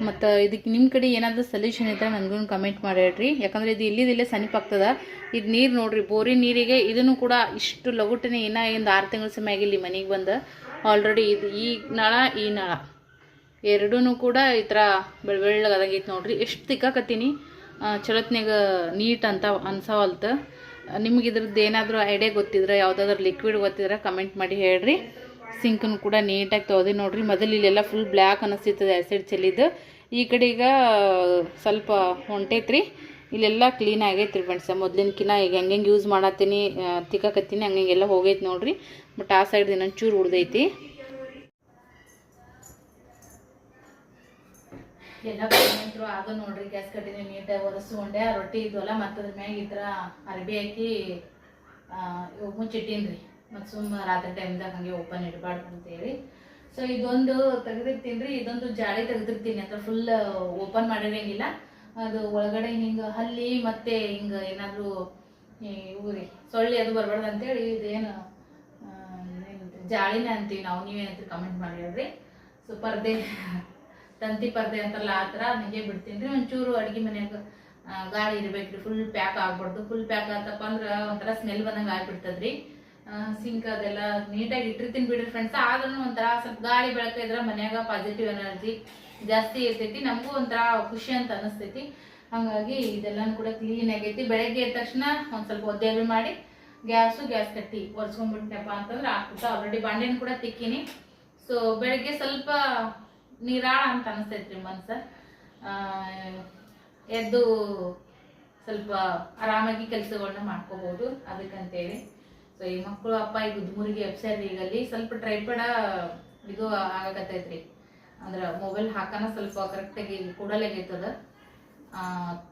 ಮತ್ತು ಇದಕ್ಕೆ ನಿಮ್ಮ ಕಡೆ ಏನಾದರೂ ಸೊಲ್ಯೂಷನ್ ಇದ್ದರೆ ನನಗೂ ಕಮೆಂಟ್ ಮಾಡಿ ಹೇಳ್ರಿ ಯಾಕಂದ್ರೆ ಇದು ಇಲ್ಲಿದಿಲ್ಲೇ ಸನಿಪಾಗ್ತದೆ ಇದು ನೀರು ನೋಡ್ರಿ ಬೋರಿ ನೀರಿಗೆ ಇದನ್ನು ಕೂಡ ಇಷ್ಟು ಲಗುಟನೆ ಇನ್ನೂ ಒಂದು ಆರು ತಿಂಗಳ ಸಮಯ ಆಗಿಲ್ಲ ಮನೆಗೆ ಬಂದು. ಆಲ್ರೆಡಿ ಇದು ಈ ನಳ ಈ ನಳ ಎರಡೂ ಕೂಡ ಈ ಥರ ಬೆಳ್, ಬೆಳ್ಳಗದಾಗೈತೆ ನೋಡ್ರಿ. ಎಷ್ಟು ತಿಕ್ಕಾಕತ್ತೀನಿ. ಚಲೋತ್ನಾಗ ನೀಟ್ ಅಂತ ಅನ್ಸವಲ್ತು. ನಿಮ್ಗೆ ಇದ್ರದ್ದು ಏನಾದರೂ ಐಡಿಯಾ ಗೊತ್ತಿದ್ರೆ, ಯಾವುದಾದ್ರು ಲಿಕ್ವಿಡ್ ಗೊತ್ತಿದ್ರೆ ಕಮೆಂಟ್ ಮಾಡಿ ಹೇಳ್ರಿ. ಸಿಂಕನ್ನು ಕೂಡ ನೀಟಾಗಿ ತೊಳೆದು ನೋಡ್ರಿ. ಮೊದಲು ಇಲ್ಲೆಲ್ಲ ಫುಲ್ ಬ್ಲ್ಯಾಕ್ ಅನ್ನಿಸ್ತಿರ್ತದೆ ಆ್ಯಸಿಡ್ ಚೆಲ್ಲಿದ್ದು ಈ ಕಡೆ ಸ್ವಲ್ಪ ಹೊಂಟೈತ್ರಿ. ಇಲ್ಲೆಲ್ಲ ಕ್ಲೀನ್ ಆಗೈತೆ ರೀ ಫ್ರೆಂಡ್ಸ ಈಗ ಹೆಂಗೆ ಯೂಸ್ ಮಾಡತ್ತೀನಿ ತಿಕ್ಕಾಕತ್ತೀನಿ. ಹಂಗೆಲ್ಲ ಹೋಗೈತೆ ನೋಡ್ರಿ. ಬಟ್ ಆ ಸೈಡ್ ಇನ್ನೊಂದು ಚೂರು ಉಳ್ದೈತಿ. ಎಲ್ಲ ಪೇಮೆಂಟ್ರು ಆಗ ನೋಡ್ರಿ, ಗ್ಯಾಸ್ ಕಟ್ಟಿನ ನೀಟಾಗಿ ಒರೆಸ್ಕೊಂಡೆ. ರೊಟ್ಟಿ ಇದ್ವಲ್ಲ ಮತ್ತು ಅದ್ರ ಮ್ಯಾಗ ಈ ಥರ ಅರ್ಬಿ ಹಾಕಿ ರೀ ಮತ್ತು ಸುಮ್ಮ ರಾತ್ರಿ ಟೈಮ್ದಾಗ ಹಂಗೆ ಓಪನ್ ಇಡಬಾರ್ದು ಅಂತೇಳಿ. ಸೊ ಇದೊಂದು ತೆಗೆದಿರ್ತೀನಿ ರೀ ಇದೊಂದು ಜಾಳಿ ತೆಗೆದಿರ್ತೀನಿ. ಅಂತ ಫುಲ್ ಓಪನ್ ಮಾಡಿರಂಗಿಲ್ಲ. ಅದು ಒಳಗಡೆ ಹಿಂಗೆ ಹಲ್ಲಿ ಮತ್ತೆ ಹಿಂಗೆ ಏನಾದರೂ ಇವು ರೀ ಸೊಳ್ಳೆ ಅದು ಬರಬಾರ್ದು ಅಂತೇಳಿ, ಇದೇನು ಜಾಳಿನ ಅಂತೀವಿ ನಾವು ಅಂತ ಕಮೆಂಟ್ ಮಾಡಿ ಹೇಳ್ರಿ. ಸೊ ಪರ್ದೆ, ತಂತಿ ಪರ್ದೆ ಅಂತಾರಲ್ಲ, ಆ ಥರ ಹಿಂಗೆ ಬಿಡ್ತೀನಿ ರೀ. ಒಂಚೂರು ಅಡುಗೆ ಮನೆಯಾಗ ಗಾಳಿ ಇರಬೇಕ್ರಿ ಫುಲ್ ಪ್ಯಾಕ್ ಆಗ್ಬಾರ್ದು. ಫುಲ್ ಪ್ಯಾಕ್ ಆತಪ್ಪ ಅಂದ್ರೆ ಒಂಥರ ಸ್ಮೆಲ್ ಬಂದಂಗೆ ಆಗ್ಬಿಡ್ತದ್ರಿ ಸಿಂಕ್ ಅದೆಲ್ಲ ನೀಟಾಗಿ ಇಟ್ಟಿರ್ತೀನಿ ಬಿಡ್ರಿ ಫ್ರೆಂಡ್ಸ್ ಆದ್ರೂ ಒಂಥರ ಸ್ವಲ್ಪ ಗಾಳಿ ಬೆಳಕ ಇದ್ರೆ ಮನ್ಯಾಗ ಪಾಸಿಟಿವ್ ಎನರ್ಜಿ ಜಾಸ್ತಿ ಇರ್ತೈತಿ. ನಮಗೂ ಒಂಥರ ಖುಷಿ ಅಂತ ಅನಿಸ್ತೈತಿ. ಹಾಗಾಗಿ ಇದೆಲ್ಲನೂ ಕೂಡ ಕ್ಲೀನ್ ಆಗೈತಿ. ಬೆಳಗ್ಗೆ ಎದ್ದ ತಕ್ಷಣ ಒಂದು ಸ್ವಲ್ಪ ಒದ್ದೆ ಮಾಡಿ ಗ್ಯಾಸು, ಗ್ಯಾಸ್ ಕಟ್ಟಿ ಒರೆಸ್ಕೊಂಡ್ಬಿಟ್ಟೆಪ್ಪ ಅಂತಂದ್ರೆ ಆಗ್ತದೆ. ಆಲ್ರೆಡಿ ಬಾಂಡೆನ ಕೂಡ ತಿಕ್ಕಿನಿ. ಸೊ ಬೆಳಗ್ಗೆ ಸ್ವಲ್ಪ ನಿರಾಳ ಅಂತ ಅನಿಸ್ತೈತ್ರಿ ಮನ್ಸ. ಎದ್ದು ಸ್ವಲ್ಪ ಆರಾಮಾಗಿ ಕೆಲಸಗಳನ್ನ ಮಾಡ್ಕೋಬಹುದು ಅದಕ್ಕಂತೇಳಿ. ಸೊ ಈ ಮಕ್ಕಳು, ಅಪ್ಪ ಈಗ ಉದ್ಮೂರಿಗೆ ಎಬ್ಸ್ಯಾರ ಈಗ ಅಲ್ಲಿ ಸ್ವಲ್ಪ ಟ್ರೈಪಡ ಇದು ಆಗಕತ್ತೈತ್ರಿ. ಅಂದ್ರೆ ಮೊಬೈಲ್ ಹಾಕನ ಸ್ವಲ್ಪ ಕರೆಕ್ಟಾಗಿ ಕೂಡಲಾಗೈತದ.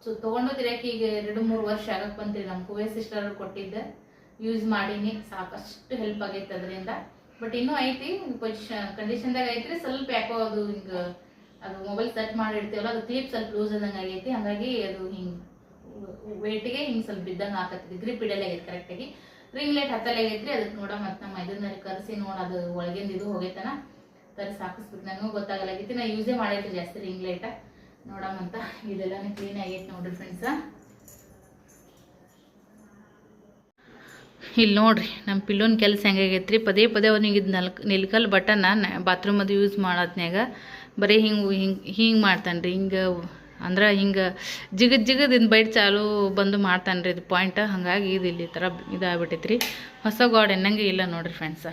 ಸೊ, ತೊಗೊಂಡು ತಿರಕ್ಕೆ ಈಗ ಎರಡು ಮೂರು ವರ್ಷ ಆಗಕ್ಕೆ ಬಂತ್ರಿ ನಮ್ಮ ಕುವೆ ಸಿಸ್ಟರ್ ಕೊಟ್ಟಿದ್ದೆ. ಯೂಸ್ ಮಾಡೀನಿ. ಸಾಕಷ್ಟು ಹೆಲ್ಪ್ ಆಗೈತೆ ಅದರಿಂದ. ಬಟ್ ಇನ್ನೂ ಐತಿ ಪೊಸಿಷನ್ ಕಂಡೀಷನ್ದಾಗ ಐತ್ರಿ, ಸ್ವಲ್ಪ ಯಾಕೋ ಅದು ಹಿಂಗೆ, ಅದು ಮೊಬೈಲ್ ಸೆಟ್ ಮಾಡಿರ್ತೀವಲ್ಲ, ಅದು ಕ್ಲಿಪ್ ಸ್ವಲ್ಪ ಲೂಸ್ ಆದಂಗೆ ಆಗೈತಿ. ಹಾಗಾಗಿ ಅದು ಹಿಂಗೆ ವೇಟಿಗೆ ಹಿಂಗೆ ಸ್ವಲ್ಪ ಬಿದ್ದಂಗೆ ಹಾಕತ್ತಿದ್ರಿ ಗ್ರಿಪ್ ಇಡಲ್ಲ ಆಗೈತಿ ಕರೆಕ್ಟಾಗಿ ರಿಂಗ್ ಲೈಟ್ ಹತ್ತಲಾಗೈತ್ರಿ ಅದಕ್ಕೆ ನೋಡ ಮತ್ತೆ ನಮ್ಮ ಇದನ್ನ ಕರೆಸಿ ನೋಡ ಅದು ಒಳಗಿಂದ ಇದು ಹೋಗೈತನ. ತರಿಸಿ ಹಾಕಿಸ್ಬೇಕು ನನಗೂ ಗೊತ್ತಾಗಲಾಗೈತಿ ನಾ ಯೂಸೇ ಮಾಡೈತ್ರಿ ಜಾಸ್ತಿ ರಿಂಗ್ ಲೈಟ ನೋಡಮಂತ. ಇದೆಲ್ಲಾನು ಕ್ಲೀನ್ ಆಗೈತಿ ನೋಡ್ರಿ ಫ್ರೆಂಡ್ಸ ಇಲ್ಲಿ ನೋಡ್ರಿ ನಮ್ಮ ಪಿಲ್ಲೋನ್ ಕೆಲಸ ಹೆಂಗಾಗೈತ್ರಿ? ಪದೇ ಪದೇ ಅವ್ನಿಗೆ ಇದು ನಲ್ಕ್, ನಿಲ್ಕಲ್ ಬಟನ್ನ ಬಾತ್ರೂಮ್ ಅದು ಯೂಸ್ ಮಾಡೋದ್ನಾಗ ಬರೀ ಹಿಂಗೆ ಹಿಂಗೆ ಹಿಂಗೆ ಮಾಡ್ತಾನೆ ರೀ ಹಿಂಗೆ, ಅಂದ್ರೆ ಹಿಂಗೆ ಜಿಗದ್ ಜಿಗದ್ ಬೈಟ್ ಚಾಲು ಬಂದು ಮಾಡ್ತಾನೆ ರೀ ಇದು ಪಾಯಿಂಟ್ ಹಾಗಾಗಿ ಇದು ಇಲ್ಲಿ ಥರ ಇದಾಗ್ಬಿಟ್ಟೈತೆ ರೀ ಹೊಸ ಗಾಡ್ ಎನ್ನಂಗೆ ಇಲ್ಲ ನೋಡಿರಿ ಫ್ರೆಂಡ್ಸ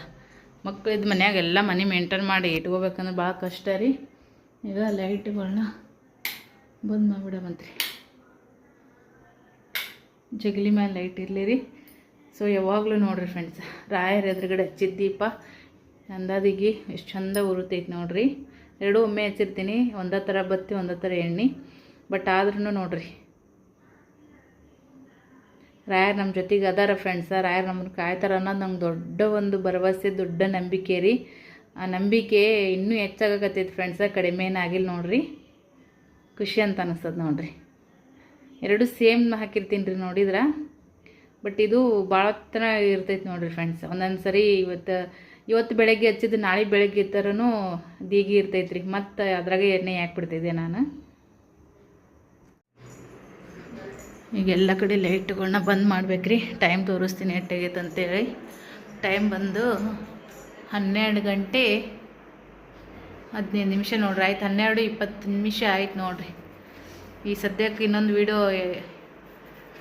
ಮಕ್ಕಳು ಇದು ಮನ್ಯಾಗ ಮನೆ ಮೇಂಟೈನ್ ಮಾಡಿ ಇಟ್ಕೋಬೇಕಂದ್ರೆ ಭಾಳ ಕಷ್ಟ ರೀ. ಈಗ ಲೈಟ್ಗಳನ್ನ ಬಂದ್ ಮಾಡಿಬಿಡಮಂತ್ರಿ. ಜಗಲಿ ಮೇಲೆ ಲೈಟ್ ಇರಲಿ ರೀ. ಸೊ, ಯಾವಾಗಲೂ ನೋಡ್ರಿ ಫ್ರೆಂಡ್ಸ್ ರಾಯರ್ ಎದುರುಗಡೆ ಹಚ್ಚಿದ ದೀಪ. ಅಂದಾದಿಗೆ ಎಷ್ಟು ಚಂದ ಉರುತೈತೆ ನೋಡ್ರಿ. ಎರಡೂ ಒಮ್ಮೆ ಹಚ್ಚಿರ್ತೀನಿ, ಒಂದೇ ಥರ ಬತ್ತಿ, ಒಂದೇ ಥರ ಎಣ್ಣೆ. ಬಟ್ ಆದ್ರೂ ನೋಡ್ರಿ. ರಾಯರ್ ನಮ್ಮ ಜೊತೆಗೆ ಅದಾರ ಫ್ರೆಂಡ್ಸ ರಾಯರ್ ನಮ್ಮನ್ನು ಕಾಯ್ತಾರ ಅನ್ನೋದು ನಮ್ಗೆ ದೊಡ್ಡ ಒಂದು ಭರವಸೆ, ದೊಡ್ಡ ನಂಬಿಕೆ ರೀ. ಆ ನಂಬಿಕೆ ಇನ್ನೂ ಹೆಚ್ಚಾಗತ್ತೈತೆ ಫ್ರೆಂಡ್ಸ ಕಡಿಮೆ ಏನಾಗಿಲ್ಲ ನೋಡ್ರಿ. ಖುಷಿ ಅಂತ ಅನಿಸ್ತದೆ ನೋಡ್ರಿ. ಎರಡು ಸೇಮ್ ಹಾಕಿರ್ತೀನಿ ರೀ ನೋಡಿದ್ರೆ. ಬಟ್ ಇದು ಭಾಳ ಥರ ಇರ್ತೈತೆ ನೋಡಿರಿ ಫ್ರೆಂಡ್ಸ್ ಒಂದೊಂದು ಸರಿ ಇವತ್ತು ಇವತ್ತು ಬೆಳಗ್ಗೆ ಹಚ್ಚಿದ್ದು ನಾಳೆ ಬೆಳಗ್ಗೆ ಥರನೂ ದೀಗಿ ಇರ್ತೈತೆ ರೀ ಮತ್ತು ಅದ್ರಾಗೆ ಎಣ್ಣೆ ಹಾಕ್ಬಿಡ್ತಿದ್ದೆ ನಾನು? ಈಗ ಎಲ್ಲ ಕಡೆ ಲೈಟ್ಗಳನ್ನ ಬಂದ್ ಮಾಡ್ಬೇಕ್ರಿ. ಟೈಮ್ ತೋರಿಸ್ತೀನಿ ಎಟ್ಟಾಗೈತೆ ಅಂತೇಳಿ. ಟೈಮ್ ಬಂದು ಹನ್ನೆರಡು ಗಂಟೆ ಹದಿನೈದು ನಿಮಿಷ ನೋಡ್ರಿ. ಆಯ್ತು ಹನ್ನೆರಡು ಇಪ್ಪತ್ತು ನಿಮಿಷ ಆಯ್ತು ನೋಡ್ರಿ. ಈ ಸದ್ಯಕ್ಕೆ ಇನ್ನೊಂದು ವಿಡಿಯೋ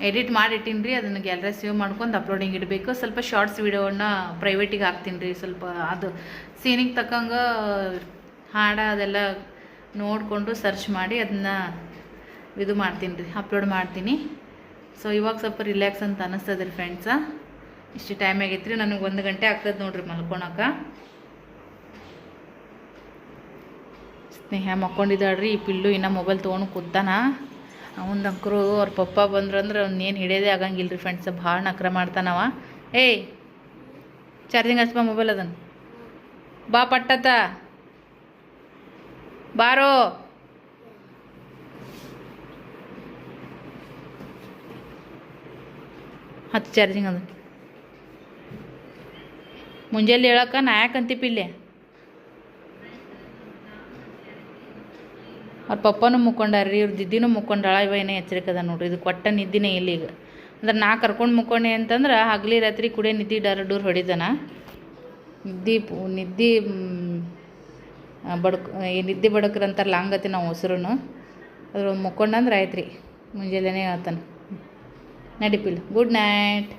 ಎಡಿಟ್ ಮಾಡಿಟ್ಟಿನಿ ರೀ, ಅದನ್ನು ಗ್ಯಾಲರಿ ಸೇವ್ ಮಾಡ್ಕೊಂಡು ಅಪ್ಲೋಡಿಂಗ್ ಇಡಬೇಕು. ಸ್ವಲ್ಪ ಶಾರ್ಟ್ಸ್ ವೀಡಿಯೋನ ಪ್ರೈವೇಟಿಗೆ ಹಾಕ್ತೀನಿ ರೀ, ಸ್ವಲ್ಪ ಅದು ಸೀನಿಗೆ ತಕ್ಕಂಗೆ ಹಾಡ ಅದೆಲ್ಲ ನೋಡಿಕೊಂಡು ಸರ್ಚ್ ಮಾಡಿ ಅದನ್ನ ಇದು ಮಾಡ್ತೀನಿ ರೀ ಅಪ್ಲೋಡ್ ಮಾಡ್ತೀನಿ. ಸೊ ಇವಾಗ ಸ್ವಲ್ಪ ರಿಲ್ಯಾಕ್ಸ್ ಅಂತ ಅನ್ನಿಸ್ತದೆ ರೀ ಫ್ರೆಂಡ್ಸ ಇಷ್ಟು ಟೈಮ್ ಆಗೈತೆ ರೀ ನನಗೆ ಒಂದು ಗಂಟೆ ಆಗ್ತದೆ ನೋಡ್ರಿ ಮಲ್ಕೊಳಕ ಸ್ನೇಹ ಮಕ್ಕೊಂಡಿದ್ದಾಳ್ರಿ, ಈ ಪಿಲ್ಲು ಇನ್ನೂ ಮೊಬೈಲ್ ತೊಗೊಂಡು ಕೂತಾನ. ಅವನ ಅಂಕರು ಅವ್ರ ಪಪ್ಪ ಬಂದ್ರು ಅಂದ್ರೆ ಅವ್ನೇನು ಹಿಡಿಯೋದೇ ಆಗಂಗಿಲ್ಲ ರೀ ಫ್ರೆಂಡ್ಸ್ ಭಾಳ ನಕ್ರ ಮಾಡ್ತಾನವ. ಏಯ್ ಚಾರ್ಜಿಂಗ್ ಹಚ್ಬಾ ಮೊಬೈಲ್ ಅದನ್ನು ಬಾ ಪಟ್ಟತ ಬಾರೋ. ಹತ್ತು ಚಾರ್ಜಿಂಗ್ ಅದು ಮುಂಜಾನೆ ಹೇಳಕ್ಕ ನಾ ಯಾಕಂತಿ ಅವ್ರ ಪಪ್ಪನೂ ಮುಕ್ಕೊಂಡಾರ್ರಿ, ಇವ್ರ ದಿದ್ದಿನೂ ಮುಕ್ಕೊಂಡಾಳ, ಇವ ಏನೋ ಎಚ್ಚರಿಕೆ ನೋಡ್ರಿ, ಇದು ಕೊಟ್ಟ ನಿದ್ದಿನೇ ಇಲ್ಲ ಈಗ. ಅಂದ್ರೆ ನಾ ಕರ್ಕೊಂಡು ಮುಕ್ಕೊಂಡೆ ಅಂತಂದ್ರೆ ಹಗಲಿ ರಾತ್ರಿ ಕುಡಿಯೋ ನಿದ್ದೆ ಡರ್ ಡೂರ್ ಹೊಡಿತಾನ. ನಿದ್ದೆ ನಿದ್ದೆ ನಿದ್ದೆ ಬಡಕ್ರ ಅಂತಾರಲ್ಲ, ಹಂಗತಿ ನಾವು ಹೊಸರುನು ಅದ್ರ ಮುಕ್ಕೊಂಡಂದ್ರೆ ಆಯ್ತು ರೀ ಮುಂಜಾನೆ ಹೇಳ್ತಾನೆ. ನಡಿಪಿಲ್, ಗುಡ್ ನೈಟ್.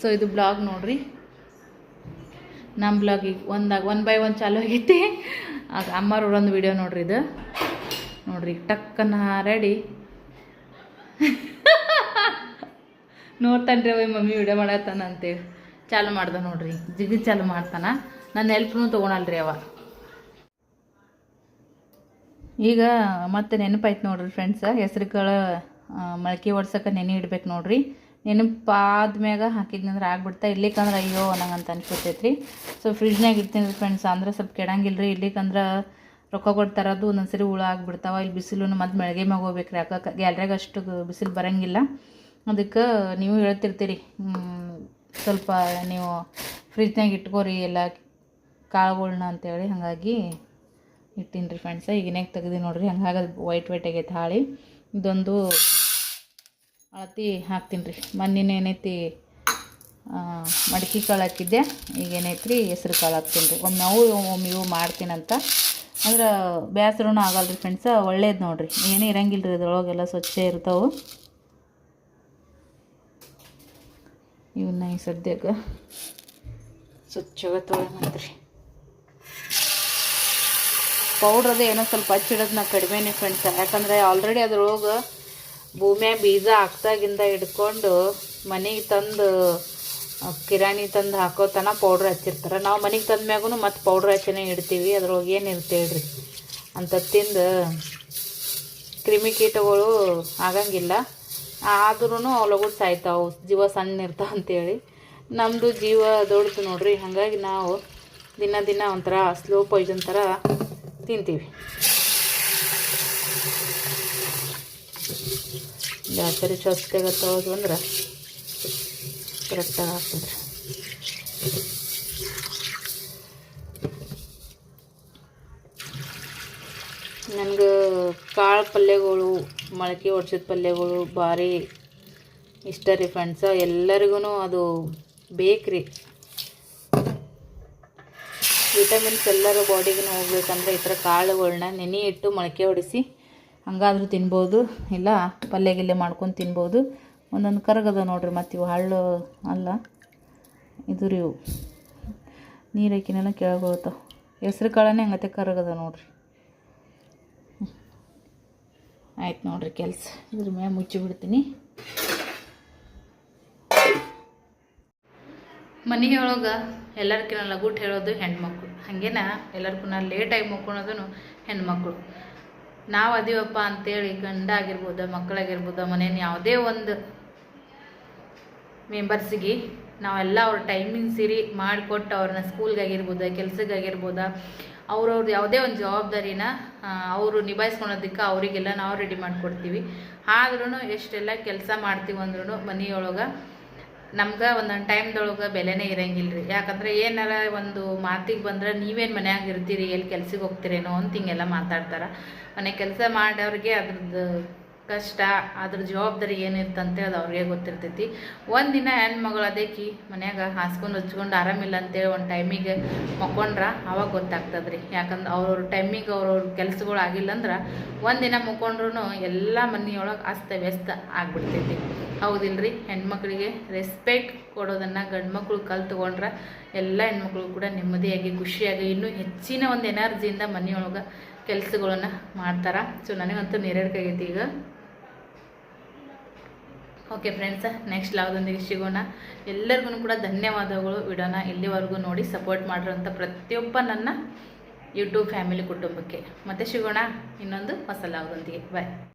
ಸೊ ಇದು ಬ್ಲಾಗ್ ನೋಡ್ರಿ. ನಮ್ಮ ಬ್ಲಾಗ್ ಈಗ ಒಂದಾಗ ಒನ್ ಬೈ ಒನ್ ಚಾಲು ಆಗೈತಿ. ಆಗ ಅಮ್ಮವ್ರ ಒಂದು ವಿಡಿಯೋ ನೋಡ್ರಿ ಇದು. ನೋಡ್ರಿ, ಟಕ್ಕನ ರೆಡಿ ನೋಡ್ತಾನ್ರಿ ಅವ ಮಮ್ಮಿ ವಿಡಿಯೋ ಮಾಡತ್ತಾನ ಅಂತೇಳಿ. ಚಾಲು ಮಾಡ್ದ ನೋಡ್ರಿ ಜಿಗಿ ಚಾಲು ಮಾಡ್ತಾನ. ನನ್ನ ಹೆಲ್ಪ್ನೂ ತೊಗೊಳಲ್ರಿ ಅವ. ಈಗ ಮತ್ತೆ ನೆನಪಾಯ್ತು ನೋಡ್ರಿ ಫ್ರೆಂಡ್ಸ ಹೆಸ್ರು ಕಾಳು ಮೊಳಕೆ ಒಡ್ಸೋಕೆ ನೆನೆ ಇಡ್ಬೇಕು ನೋಡ್ರಿ. ನೆನಪಾದ್ಮ್ಯಾಗ ಹಾಕಿದ್ನಂದ್ರೆ ಆಗ್ಬಿಡ್ತಾ ಇರ್ಲಿಕ್ಕಂದ್ರೆ ಅಯ್ಯೋ ನಂಗಂತ ಅನ್ಕೊತೈತ್ರಿ ಸೊ ಫ್ರಿಜ್ನಾಗ ಇಡ್ತೀನಿ ರೀ ಫ್ರೆಂಡ್ಸ್ ಅಂದ್ರೆ ಸ್ವಲ್ಪ ಕೆಡಂಗಿಲ್ಲ ರೀ ಇರ್ಲಿಕ್ಕಂದ್ರೆ ರೊಕ್ಕ ಕೊಟ್ಟು ತರೋದು ಒಂದೊಂದ್ಸರಿ ಹುಳ ಆಗಿಬಿಡ್ತಾವ. ಇಲ್ಲಿ ಬಿಸಿಲು ಮತ್ತೆ ಬೆಳಗ್ಗೆ ಮ್ಯಾಗ ಹೋಗ್ಬೇಕ್ರಿ. ಯಾಕೆ ಗ್ಯಾಲ್ರಿಯಾಗ ಅಷ್ಟು ಬಿಸಿಲು ಬರಂಗಿಲ್ಲ. ಅದಕ್ಕೆ ನೀವು ಹೇಳ್ತಿರ್ತೀರಿ ಸ್ವಲ್ಪ ನೀವು ಫ್ರಿಜ್ನಾಗ ಇಟ್ಕೋರಿ ಎಲ್ಲ ಕಾಳುಗಳ್ನ ಅಂತೇಳಿ. ಹಾಗಾಗಿ ಇಟ್ಟೀನಿ ರೀ ಫ್ರೆಂಡ್ಸ ಈಗಿನಾಗ ತೆಗ್ದು ನೋಡಿರಿ, ಹಂಗಾಗಿ ಅದು ವೈಟ್ ವೈಟ್ ಆಗೈತೆ ಹಾಳಿ. ಇದೊಂದು ಅಳತಿ ಹಾಕ್ತೀನಿ ರೀ ಮೊನ್ನೆ ಏನೈತಿ ಮಡಕೆ ಕಾಳು ಹಾಕಿದ್ದೆ. ಈಗ ಏನೈತೆ ರೀ ಹೆಸ್ರು ಕಾಳು ಹಾಕ್ತೀನಿ ರೀ ಒಮ್ಮೆ ಅವು ಒಮ್ಮೆ ಇವು ಮಾಡ್ತೀನಂತ. ಅಂದ್ರೆ ಬೇಸರೂ ಆಗಲ್ಲ ರೀ ಫ್ರೆಂಡ್ಸ ಒಳ್ಳೇದು ನೋಡ್ರಿ. ಏನೂ ಇರಂಗಿಲ್ಲ ರೀ ಸ್ವಚ್ಛ ಇರ್ತಾವೆ. ಇವನ್ನ ಈ ಸದ್ಯಕ್ಕೆ ಸ್ವಚ್ಛವಾಗಿ ತೊಗೊಳಂತ್ರಿ ಪೌಡ್ರ್ ಅದು ಏನೋ ಸ್ವಲ್ಪ ಹಚ್ಚಿಡೋದು ನಾ ಕಡಿಮೆನೇ ಫ್ರೆಂಡ್ಸ್ ಯಾಕಂದರೆ ಆಲ್ರೆಡಿ ಅದ್ರೊಳಗೆ ಭೂಮಿಯ ಬೀಜ ಹಾಕ್ದಾಗಿಂದ ಹಿಡ್ಕೊಂಡು ಮನೆಗೆ ತಂದು ಕಿರಾಣಿ ತಂದು ಹಾಕೋ ತನ ಪೌಡ್ರ್ ಹಚ್ಚಿರ್ತಾರೆ. ನಾವು ಮನೆಗೆ ತಂದ ಮ್ಯಾಗೂ ಮತ್ತೆ ಪೌಡ್ರ್ ಹಚ್ಚಿನೇ ಇಡ್ತೀವಿ. ಅದ್ರೊಳಗೆ ಏನು ಇರುತ್ತೆ ಹೇಳ್ರಿ? ಅಂತ ತಿಂದು ಕ್ರಿಮಿಕೀಟಗಳು ಆಗಂಗಿಲ್ಲ. ಆದ್ರೂ ಅವು ಸಾಯ್ತಾವು. ಜೀವ ಸಣ್ಣ ಇರ್ತಾವ ಅಂತೇಳಿ. ನಮ್ಮದು ಜೀವ ದೊಡ್ದು ನೋಡ್ರಿ. ಹಾಗಾಗಿ ನಾವು ದಿನ ದಿನ ಒಂಥರ ಸ್ಲೋ ಪಾಯ್ಸನ್ ಥರ ತಿಂತೀವಿ. ಸ್ವಚ್ಛತೆಗೆ ತೊಳೆದು ಅಂದ್ರೆ ಕರೆಕ್ಟಾಗಿ ನನಗೆ ಕಾಳು ಪಲ್ಯಗಳು ಮೊಳಕೆ ಒಡ್ಸಿದ ಪಲ್ಯಗಳು ಭಾರಿ ಇಷ್ಟ ರೀ ಫ್ರೆಂಡ್ಸ ಎಲ್ಲರಿಗೂ ಅದು ಬೇಕ್ರಿ ವಿಟಮಿನ್ಸ್ ಎಲ್ಲರ ಬಾಡಿಗೂ ಹೋಗ್ಬೇಕಂದ್ರೆ ಈ ಥರ ಕಾಳುಗಳನ್ನ ನೆನೆ ಇಟ್ಟು ಮೊಳಕೆ ಹೊಡಿಸಿ ಹಂಗಾದ್ರೂ ತಿನ್ಬೋದು. ಇಲ್ಲ ಪಲ್ಯ ಗಿಲ್ಲೆ ಮಾಡ್ಕೊಂಡು ತಿನ್ಬೋದು. ಒಂದೊಂದು ಕರಗದ ನೋಡ್ರಿ ಮತ್ತು ಇವು ಹಳ್ಳು ಅಲ್ಲ. ಇದು ರೀ ಇವು. ನೀರು ಹಾಕಿನೆಲ್ಲ ಕೆಳಗೆ ಹೋಗ್ತಾವೆ ಹೆಸ್ರು ಕಾಳನೇ ಹಂಗತೆ ಕರಗದ ನೋಡ್ರಿ. ಆಯ್ತು ನೋಡ್ರಿ ಕೆಲಸ. ಇದ್ರ ಮೇಲೆ ಮುಚ್ಚಿಬಿಡ್ತೀನಿ ಮನೆಯೊಳಗೆ ಎಲ್ಲರಿಗಿನ ಲಗೂಟ್ ಹೇಳೋದು ಹೆಣ್ಮಕ್ಳು. ಹಾಗೇನ ಎಲ್ಲರಿಗೂ ಲೇಟಾಗಿ ಮಕ್ಕೊಳೋದು ಹೆಣ್ಮಕ್ಳು. ನಾವು ಅದೀವಪ್ಪ ಅಂತೇಳಿ ಗಂಡ ಆಗಿರ್ಬೋದು, ಮಕ್ಕಳಾಗಿರ್ಬೋದು, ಮನೇನ ಯಾವುದೇ ಒಂದು ಮೆಂಬರ್ಸಿಗೆ ನಾವೆಲ್ಲ ಅವ್ರ ಟೈಮಿಂಗ್ ಸಿರಿ ಮಾಡಿಕೊಟ್ಟು ಅವ್ರನ್ನ ಸ್ಕೂಲ್ಗಾಗಿರ್ಬೋದು ಕೆಲ್ಸಕ್ಕಾಗಿರ್ಬೋದು ಅವ್ರವ್ರದ್ದು ಯಾವುದೇ ಒಂದು ಜವಾಬ್ದಾರಿನ ಅವರು ನಿಭಾಯಿಸ್ಕೊಳೋದಕ್ಕೆ ಅವರಿಗೆಲ್ಲ ನಾವು ರೆಡಿ ಮಾಡಿಕೊಡ್ತೀವಿ. ಆದ್ರೂ ಎಷ್ಟೆಲ್ಲ ಕೆಲಸ ಮಾಡ್ತೀವಿ ಅಂದ್ರೂ ಮನೆಯೊಳಗೆ ನಮ್ಗೆ ಒಂದೊಂದು ಟೈಮ್ದೊಳಗೆ ಬೆಲೆನೇ ಇರಂಗಿಲ್ಲ ರೀ ಯಾಕಂದ್ರೆ ಏನಾರ ಒಂದು ಮಾತಿಗೆ ಬಂದ್ರೆ ನೀವೇನು ಮನ್ಯಾಗ ಇರ್ತೀರಿ, ಎಲ್ಲಿ ಕೆಲ್ಸಕ್ಕೆ ಹೋಗ್ತಿರೇನೋ ಅಂತ ಹಿಂಗೆಲ್ಲ ಮಾತಾಡ್ತಾರೆ. ಮನೆ ಕೆಲಸ ಮಾಡೋರಿಗೆ ಅದ್ರದ್ದು ಕಷ್ಟ, ಅದ್ರ ಜವಾಬ್ದಾರಿ ಏನಿರ್ತಂತೆ ಅದು ಅವ್ರಿಗೆ ಗೊತ್ತಿರ್ತೈತಿ. ಒಂದಿನ ಹೆಣ್ಮಗಳು ಅದೇಕಿ ಮನ್ಯಾಗ ಹಾಸ್ಕೊಂಡು ಹಚ್ಕೊಂಡು ಆರಾಮಿಲ್ಲ ಅಂತೇಳಿ ಒಂದು ಟೈಮಿಗೆ ಮಕ್ಕೊಂಡ್ರ ಅವಾಗ ಗೊತ್ತಾಗ್ತದೆ ರೀ ಯಾಕಂದ್ರೆ ಅವ್ರವ್ರ ಟೈಮಿಗೆ ಅವ್ರವ್ರ ಕೆಲ್ಸಗಳು ಆಗಿಲ್ಲ ಅಂದ್ರೆ ಒಂದಿನ ಮುಕ್ಕೊಂಡ್ರು ಎಲ್ಲ ಮನೆಯೊಳಗೆ ಅಸ್ತವ್ಯಸ್ತ ಆಗ್ಬಿಡ್ತೈತಿ. ಹೌದಿಲ್ರಿ? ಹೆಣ್ಮಕ್ಳಿಗೆ ರೆಸ್ಪೆಕ್ಟ್ ಕೊಡೋದನ್ನು ಗಂಡು ಮಕ್ಳು ಕಲ್ತ್ಕೊಂಡ್ರೆ ಎಲ್ಲ ಹೆಣ್ಮಕ್ಳು ಕೂಡ ನೆಮ್ಮದಿಯಾಗಿ, ಖುಷಿಯಾಗಿ ಇನ್ನೂ ಹೆಚ್ಚಿನ ಒಂದು ಎನರ್ಜಿಯಿಂದ ಮನೆಯೊಳಗೆ ಕೆಲಸಗಳನ್ನ ಮಾಡ್ತಾರೆ. ಸೊ ನನಗಂತೂ ನೆರೆಡ್ಕಾಗೈತಿ ಈಗ. ಓಕೆ ಫ್ರೆಂಡ್ಸ್ ನೆಕ್ಸ್ಟ್ ಲಾಭದೊಂದಿಗೆ ಸಿಗೋಣ. ಎಲ್ಲರಿಗೂ ಕೂಡ ಧನ್ಯವಾದಗಳು. ವಿಡೋನ ಇಲ್ಲಿವರೆಗೂ ನೋಡಿ ಸಪೋರ್ಟ್ ಮಾಡಿರೋಂಥ ಪ್ರತಿಯೊಬ್ಬ ನನ್ನ ಯೂಟ್ಯೂಬ್ ಫ್ಯಾಮಿಲಿ ಕುಟುಂಬಕ್ಕೆ. ಮತ್ತೆ ಸಿಗೋಣ ಇನ್ನೊಂದು ಹೊಸ ಲಾಭದೊಂದಿಗೆ ಬಾಯ್